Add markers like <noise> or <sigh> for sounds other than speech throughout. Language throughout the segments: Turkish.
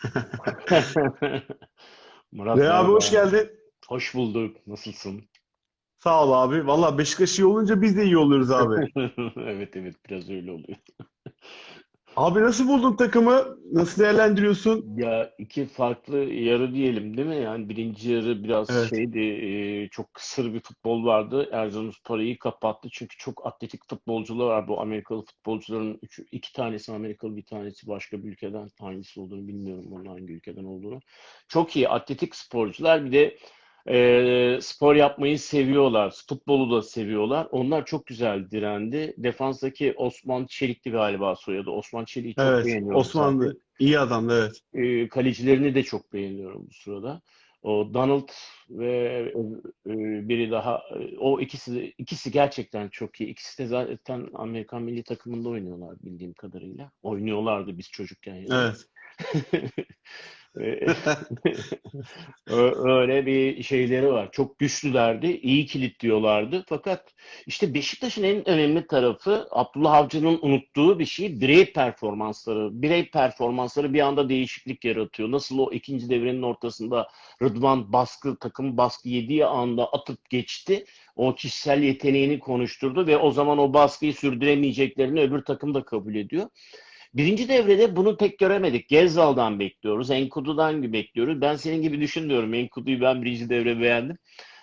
<laughs> Murat Ve abi hoş geldin. Hoş bulduk. Nasılsın? Sağ ol abi. Valla Beşiktaş iyi olunca biz de iyi oluyoruz abi. <laughs> Evet evet biraz öyle oluyor. Abi nasıl buldun takımı? Nasıl değerlendiriyorsun? Ya iki farklı yarı diyelim değil mi? Yani birinci yarı biraz Evet. şeydi, e, çok kısır bir futbol vardı. Erzurumspor iyi kapattı çünkü çok atletik futbolcular var. Bu Amerikalı futbolcuların üç, iki tanesi Amerikalı, bir tanesi başka bir ülkeden. Hangisi olduğunu bilmiyorum, onun hangi ülkeden olduğunu. Çok iyi atletik sporcular. Bir de e, spor yapmayı seviyorlar. Futbolu da seviyorlar. Onlar çok güzel direndi. Defanstaki Osman Çelik'ti galiba soyadı. Osman Çelik'i çok Evet. beğeniyorum zaten. Osmanlı iyi adamdı evet. E, kalecilerini de çok beğeniyorum bu sırada. O Donald ve e, biri daha e, o ikisi ikisi gerçekten çok iyi. İkisi de zaten Amerikan milli takımında oynuyorlar bildiğim kadarıyla. Oynuyorlardı biz çocukken yani. Evet. <laughs> E, <laughs> Ö- Öyle bir şeyleri var. Çok güçlülerdi, iyi kilitliyorlardı. Fakat işte Beşiktaş'ın en önemli tarafı Abdullah Avcı'nın unuttuğu bir şey birey performansları. Birey performansları bir anda değişiklik yaratıyor. Nasıl o ikinci devrenin ortasında Rıdvan baskı, takım baskı yediği anda atıp geçti. O kişisel yeteneğini konuşturdu ve o zaman o baskıyı sürdüremeyeceklerini öbür takım da kabul ediyor. Birinci devrede bunu pek göremedik. Gezzal'dan bekliyoruz. Enkudu'dan bekliyoruz. Ben senin gibi düşünmüyorum. Enkudu'yu ben birinci devre beğendim.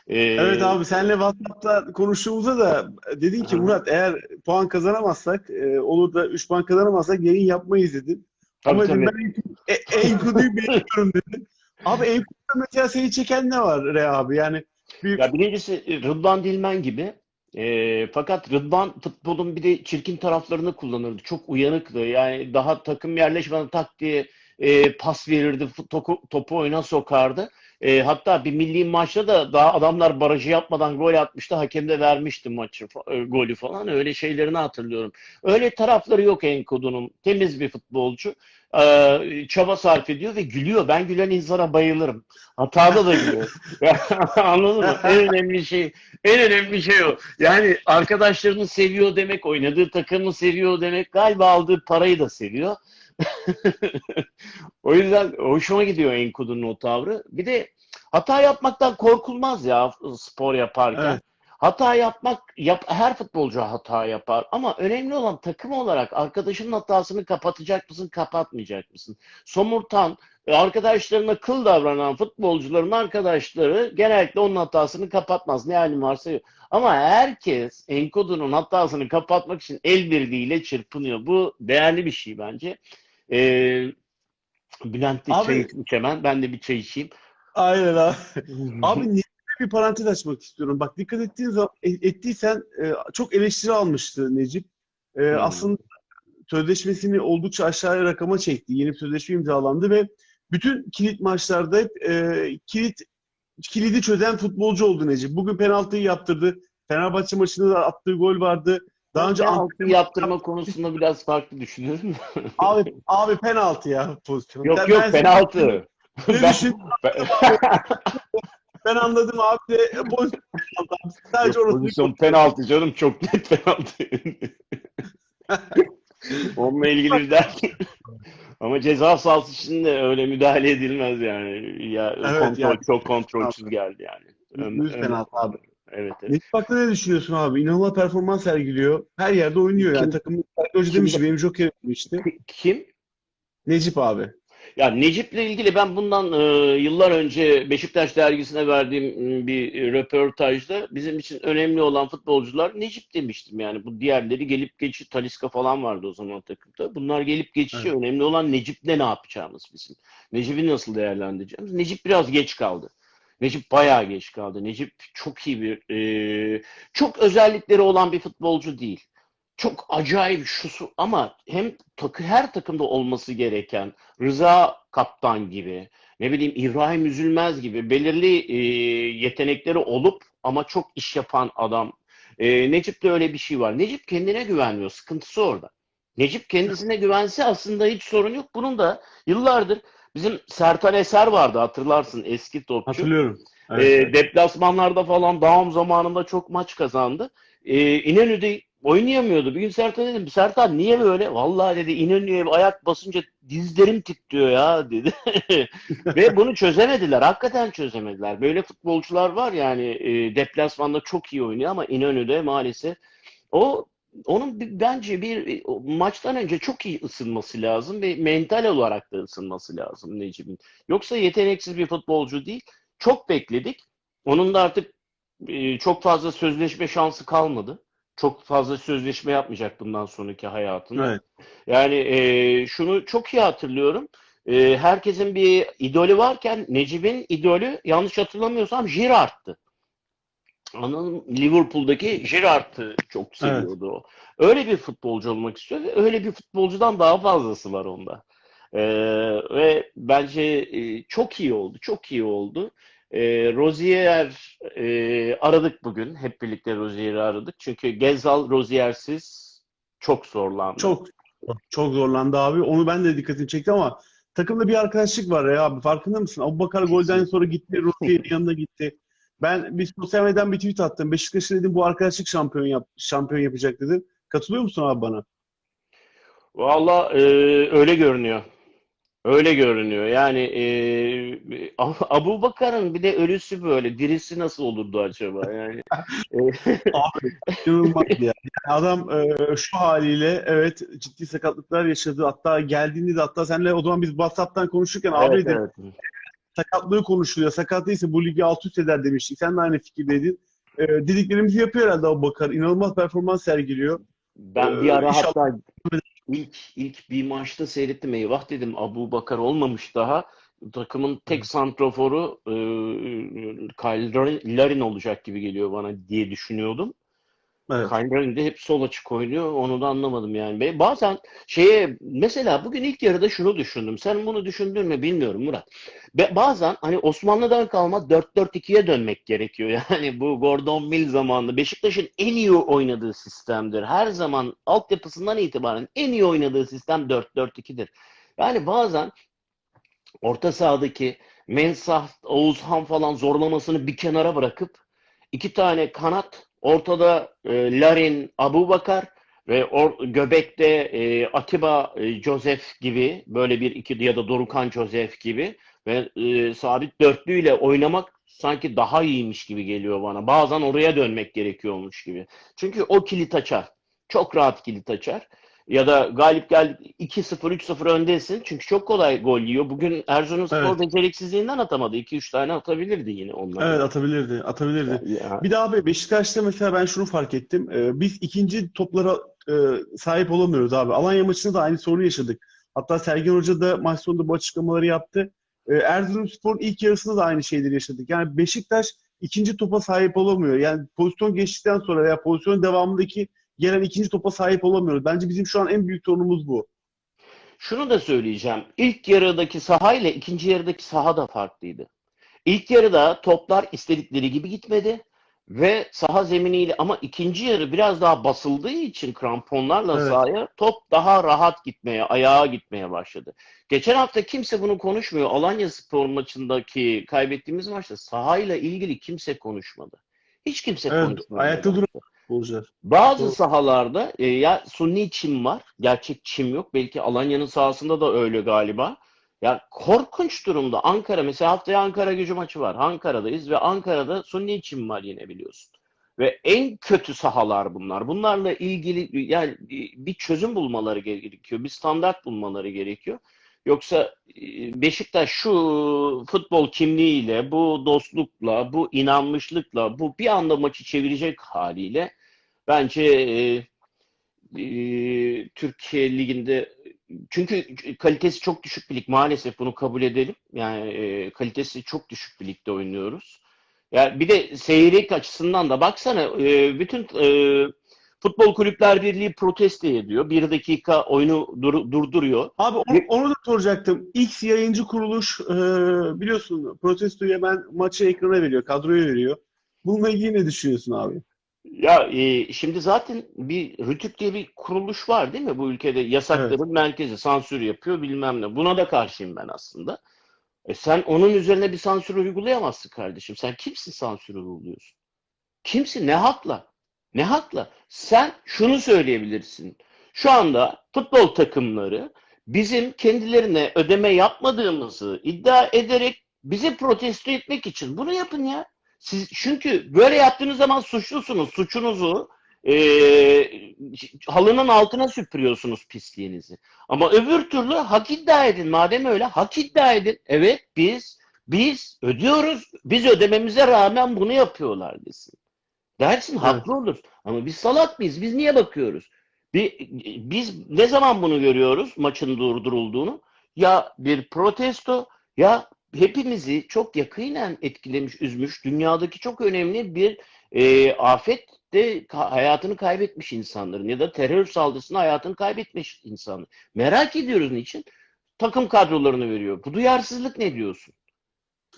Ee, Evet abi senle WhatsApp'ta konuştuğumuzda da dedin ki. Murat eğer puan kazanamazsak e, olur da 3 puan kazanamazsak yayın yapmayız dedin. tabii, Ama tabii. dedim ben En- Enkudu'yu beğeniyorum dedin. Abi Enkudu'da mesela seni çeken ne var Re abi? Yani bir Ya birincisi Rıdvan Dilmen gibi. Ee, fakat Rıdvan futbolun bir de çirkin taraflarını kullanırdı. Çok uyanıktı. Yani daha takım yerleşmeden tak diye e, pas verirdi. Topu, topu oyuna sokardı. E, hatta bir milli maçta da daha adamlar barajı yapmadan gol atmıştı. Hakem de vermişti maçı, e, golü falan. Öyle şeylerini hatırlıyorum. Öyle tarafları yok Enkudu'nun. Temiz bir futbolcu. Ee, çaba sarf ediyor ve gülüyor. Ben gülen insana bayılırım. Hatada da gülüyor. <laughs> Anladın mı? En önemli şey en önemli şey o. Yani arkadaşlarını seviyor demek, oynadığı takımı seviyor demek, galiba aldığı parayı da seviyor. <laughs> O yüzden hoşuma gidiyor Enkudu'nun o tavrı. Bir de hata yapmaktan korkulmaz ya spor yaparken. Evet. Hata yapmak, yap, her futbolcu hata yapar. Ama önemli olan takım olarak arkadaşının hatasını kapatacak mısın, kapatmayacak mısın? Somurtan, e, arkadaşlarına kıl davranan futbolcuların arkadaşları genellikle onun hatasını kapatmaz. Ne halin varsa yok. Ama herkes Enkudu'nun hatasını kapatmak için el birliğiyle çırpınıyor. Bu değerli bir şey bence. Ee, Bülent de Abi- çay içmiş hemen. Ben de bir çay içeyim. aynen abi. <laughs> Abi bir parantez açmak istiyorum. Bak dikkat ettiğin zaman e- ettiysen e, çok eleştiri almıştı Necip. E, Hmm. Aslında sözleşmesini oldukça aşağıya rakama çekti. Yeni bir sözleşme imzalandı ve bütün kilit maçlarda hep e, kilit kilidi çözen futbolcu oldu Necip. Bugün penaltıyı yaptırdı. Fenerbahçe maçında da attığı gol vardı. Daha önce Penaltı yaptırma konusunda biraz farklı düşünüyorum. abi abi penaltı ya pozisyon. Yok Ben- yok ben- penaltı. Ne Ben- düşün? Ben <laughs> <laughs> anladım abi de e, <laughs> pozisyon penaltı. Sadece orası pozisyon penaltı canım çok net penaltı. <laughs> Onunla ilgili bir dert. Ama ceza sahası için de öyle müdahale edilmez yani. Ya Evet, kontrol yani. çok kontrolsüz geldi yani. Yüz penaltı abi. Evet, evet. Hakkında ne düşünüyorsun abi? İnanılmaz performans sergiliyor. Her yerde oynuyor yani. Kim- Takım Hoca kim- demişti benim Joker demişti. Kim? Necip abi. Ya Necip'le ilgili ben bundan e, yıllar önce Beşiktaş dergisine verdiğim m, bir röportajda bizim için önemli olan futbolcular Necip demiştim yani. Bu diğerleri gelip geçici Talisca falan vardı o zaman takımda. Bunlar gelip geçici. Önemli olan Necip'le ne yapacağımız bizim. Necip'i nasıl değerlendireceğimiz. Necip biraz geç kaldı. Necip bayağı geç kaldı. Necip çok iyi bir e, çok özellikleri olan bir futbolcu değil. Çok acayip şusu ama hem takı her takımda olması gereken Rıza Kaptan gibi, ne bileyim İbrahim Üzülmez gibi belirli e, yetenekleri olup ama çok iş yapan adam. E, Necip'te öyle bir şey var. Necip kendine güvenmiyor. Sıkıntısı orada. Necip kendisine güvense aslında hiç sorun yok. Bunun da yıllardır bizim Sertan Eser vardı hatırlarsın eski topçu. Hatırlıyorum. E, deplasmanlarda falan Daum zamanında çok maç kazandı. E, İnönü'de oynayamıyordu. Bir gün Sertaç'a dedim Sertaç niye böyle? Vallahi dedi İnönü'ye ayak basınca dizlerim titriyor ya dedi. <laughs> Ve bunu çözemediler. Hakikaten çözemediler. Böyle futbolcular var yani e, deplasmanda çok iyi oynuyor ama İnönü'de maalesef o onun bence bir maçtan önce çok iyi ısınması lazım ve mental olarak da ısınması lazım Necip'in. Yoksa yeteneksiz bir futbolcu değil. Çok bekledik. Onun da artık e, çok fazla sözleşme şansı kalmadı. Çok fazla sözleşme yapmayacak bundan sonraki hayatında. Evet. Yani e, şunu çok iyi hatırlıyorum. E, herkesin bir idolü varken Necip'in idolü yanlış hatırlamıyorsam Girard'tı. Anladın mı? Liverpool'daki Girard'ı çok seviyordu o. Öyle bir futbolcu olmak istiyor ve öyle bir futbolcudan daha fazlası var onda. E, ve bence e, çok iyi oldu. Çok iyi oldu. E, Rozier e, aradık bugün. Hep birlikte Rozier'i aradık. Çünkü Gezal Rozier'siz çok zorlandı. Çok çok zorlandı abi. Onu ben de dikkatimi çekti ama takımda bir arkadaşlık var ya abi. Farkında mısın? Abubakar golden sonra gitti. <laughs> Rozier'in yanına gitti. Ben bir sosyal medyadan bir tweet attım. Beşiktaş'ı dedim bu arkadaşlık şampiyon yap şampiyon yapacak dedim. Katılıyor musun abi bana? Valla e, öyle görünüyor. Öyle görünüyor. Yani e, Abu Bakar'ın bir de ölüsü böyle. Dirisi nasıl olurdu acaba? Yani e, <laughs> İnanılmaz ya. Yani adam e, şu haliyle evet ciddi sakatlıklar yaşadı. Hatta geldiğinde de hatta seninle o zaman biz WhatsApp'tan konuşurken abi evet, dedim, evet. sakatlığı konuşuluyor. Sakat değilse bu ligi alt üst eder demiştik. Sen de aynı fikirdeydin. E, dediklerimizi yapıyor herhalde Abu Bakar. İnanılmaz performans sergiliyor. Ben bir Ee, ara inşallah- hatta ilk ilk bir maçta seyrettim. Eyvah dedim Abu Bakar olmamış daha. Takımın tek santroforu e, Kyle Larin- Larin olacak gibi geliyor bana diye düşünüyordum. Evet. Kyle Larin de hep sol açık oynuyor. Onu da anlamadım yani. Bazen şeye mesela bugün ilk yarıda şunu düşündüm. Sen bunu düşündün mü bilmiyorum Murat. Be- bazen hani Osmanlı'dan kalma 4-4-2'ye dönmek gerekiyor. <laughs> Yani bu Gordon Mill zamanında Beşiktaş'ın en iyi oynadığı sistemdir. Her zaman altyapısından itibaren en iyi oynadığı sistem 4-4-2'dir. Yani bazen orta sahadaki Mensah, Oğuzhan falan zorlamasını bir kenara bırakıp iki tane kanat ortada e, Larin, Abubakar ve or, göbekte e, Atiba e, Joseph gibi böyle bir iki ya da Dorukan Joseph gibi ve e, sabit dörtlüyle oynamak sanki daha iyiymiş gibi geliyor bana. Bazen oraya dönmek gerekiyormuş gibi. Çünkü o kilit açar. Çok rahat kilit açar. Ya da galip gel 2-0 3-0 öndesin. Çünkü çok kolay gol yiyor. Bugün Erzurumspor Evet. beceriksizliğinden atamadı. 2-3 tane atabilirdi yine onlar. Evet atabilirdi. Atabilirdi. Ya- Bir daha abi Beşiktaş'ta mesela ben şunu fark ettim. Ee, biz ikinci toplara e, sahip olamıyoruz abi. Alanya maçında da aynı sorunu yaşadık. Hatta Sergen Hoca da maç sonunda bu açıklamaları yaptı. Ee, Erzurumspor'un ilk yarısında da aynı şeyleri yaşadık. Yani Beşiktaş ikinci topa sahip olamıyor. Yani pozisyon geçtikten sonra veya pozisyon devamındaki gelen ikinci topa sahip olamıyoruz. Bence bizim şu an en büyük sorunumuz bu. Şunu da söyleyeceğim. İlk yarıdaki saha ile ikinci yarıdaki saha da farklıydı. İlk yarıda toplar istedikleri gibi gitmedi ve saha zeminiyle ama ikinci yarı biraz daha basıldığı için kramponlarla Evet. sahaya top daha rahat gitmeye, ayağa gitmeye başladı. Geçen hafta kimse bunu konuşmuyor. Alanya Spor maçındaki kaybettiğimiz maçta sahayla ilgili kimse konuşmadı. Hiç kimse Evet, konuşmadı. ayakta duran futbolcular. Bazı Doğru. sahalarda e, ya suni çim var, gerçek çim yok. Belki Alanya'nın sahasında da öyle galiba. Ya korkunç durumda. Ankara mesela haftaya Ankara gücü maçı var. Ankara'dayız ve Ankara'da suni çim var yine biliyorsun. Ve en kötü sahalar bunlar. Bunlarla ilgili yani bir çözüm bulmaları gerekiyor. Bir standart bulmaları gerekiyor. Yoksa e, Beşiktaş şu futbol kimliğiyle, bu dostlukla, bu inanmışlıkla, bu bir anda maçı çevirecek haliyle bence e, e, Türkiye Ligi'nde çünkü kalitesi çok düşük bir lig maalesef bunu kabul edelim. Yani e, kalitesi çok düşük bir ligde oynuyoruz. Yani bir de seyirlik açısından da baksana e, bütün e, Futbol Kulüpler Birliği protesto ediyor. Bir dakika oyunu dur- durduruyor. Abi onu, onu da soracaktım. X yayıncı kuruluş e, biliyorsun protestoyu hemen maçı ekrana veriyor, kadroya veriyor. Bununla ilgili ne düşünüyorsun abi? Ya e, şimdi zaten bir Rütük diye bir kuruluş var değil mi? Bu ülkede yasakların merkezi sansür yapıyor bilmem ne. Buna da karşıyım ben aslında. E sen onun üzerine bir sansür uygulayamazsın kardeşim. Sen kimsin sansür uyguluyorsun? Kimsin? Ne hakla? Ne hakla? Sen şunu söyleyebilirsin. Şu anda futbol takımları bizim kendilerine ödeme yapmadığımızı iddia ederek bizi protesto etmek için bunu yapın ya. Siz çünkü böyle yaptığınız zaman suçlusunuz. Suçunuzu eee, halının altına süpürüyorsunuz pisliğinizi. Ama öbür türlü hak iddia edin. Madem öyle hak iddia edin. Evet biz biz ödüyoruz. Biz ödememize rağmen bunu yapıyorlar desin. Dersin haklı olur. Ama biz salak mıyız? Biz niye bakıyoruz? Bir, biz ne zaman bunu görüyoruz maçın durdurulduğunu? Ya bir protesto ya hepimizi çok yakinen etkilemiş, üzmüş, dünyadaki çok önemli bir e, afette ka- hayatını kaybetmiş insanların ya da terör saldırısında hayatını kaybetmiş insanlar. Merak ediyoruz niçin? Takım kadrolarını veriyor. Bu duyarsızlık ne diyorsun?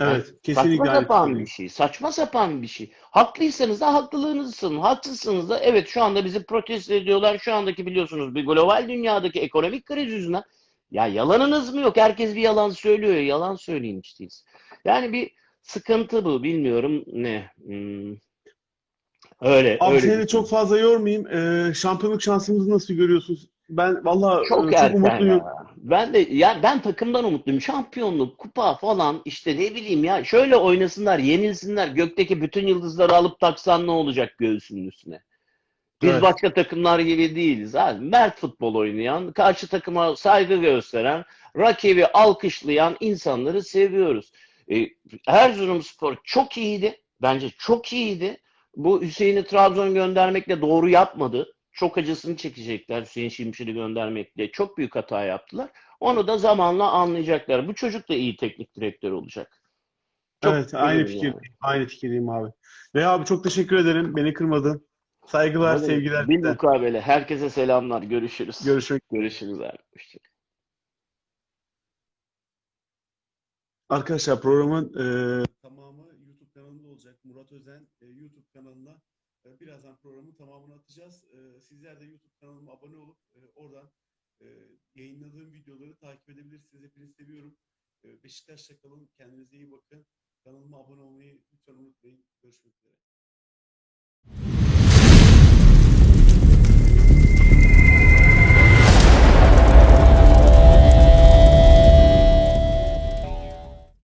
Evet, Saçma kesinlikle aynı sapan bir şey. Saçma sapan bir şey. Haklıysanız da haklılığınızı savunun. Da evet şu anda bizi protesto ediyorlar. Şu andaki biliyorsunuz bir global dünyadaki ekonomik kriz yüzünden. Ya yalanınız mı yok? Herkes bir yalan söylüyor. ya, Yalan söyleyin değilse. Yani bir sıkıntı bu. Bilmiyorum ne. Hmm. Öyle. Abi öyle seni de şey. çok fazla yormayayım. Ee, şampiyonluk şansımızı nasıl görüyorsunuz? Ben valla Çok çok erken umutluyum. ya. Ben de ya ben takımdan umutluyum. Şampiyonluk, kupa falan işte ne bileyim ya. Şöyle oynasınlar, yenilsinler. Gökteki bütün yıldızları alıp taksan ne olacak göğsünün üstüne? Biz Evet. başka takımlar gibi değiliz abi. Mert futbol oynayan, karşı takıma saygı gösteren, rakibi alkışlayan insanları seviyoruz. Ee, Erzurumspor çok iyiydi. Bence çok iyiydi. Bu Hüseyin'i Trabzon göndermekle doğru yapmadı. Çok acısını çekecekler Hüseyin Şimşir'i göndermekle. Çok büyük hata yaptılar. Onu da zamanla anlayacaklar. Bu çocuk da iyi teknik direktör olacak. Çok Evet, aynı fikir. yani. Aynı fikirdeyim abi. Ve abi çok teşekkür ederim. Beni kırmadın. Saygılar, Hadi, sevgiler. Bir mukabele. Herkese selamlar. Görüşürüz. Görüşmek Görüşürüz abi. Hoşçakalın. Arkadaşlar programın e, tamamı YouTube kanalında olacak. Murat Özen e, YouTube kanalına e, birazdan programın tamamını atacağız. E, sizler de YouTube kanalıma abone olup e, oradan e, yayınladığım videoları takip edebilirsiniz. Hepinizi seviyorum. E, Beşiktaş'ta kalın. Kendinize iyi bakın. Kanalıma abone olmayı lütfen unutmayın. Görüşmek üzere.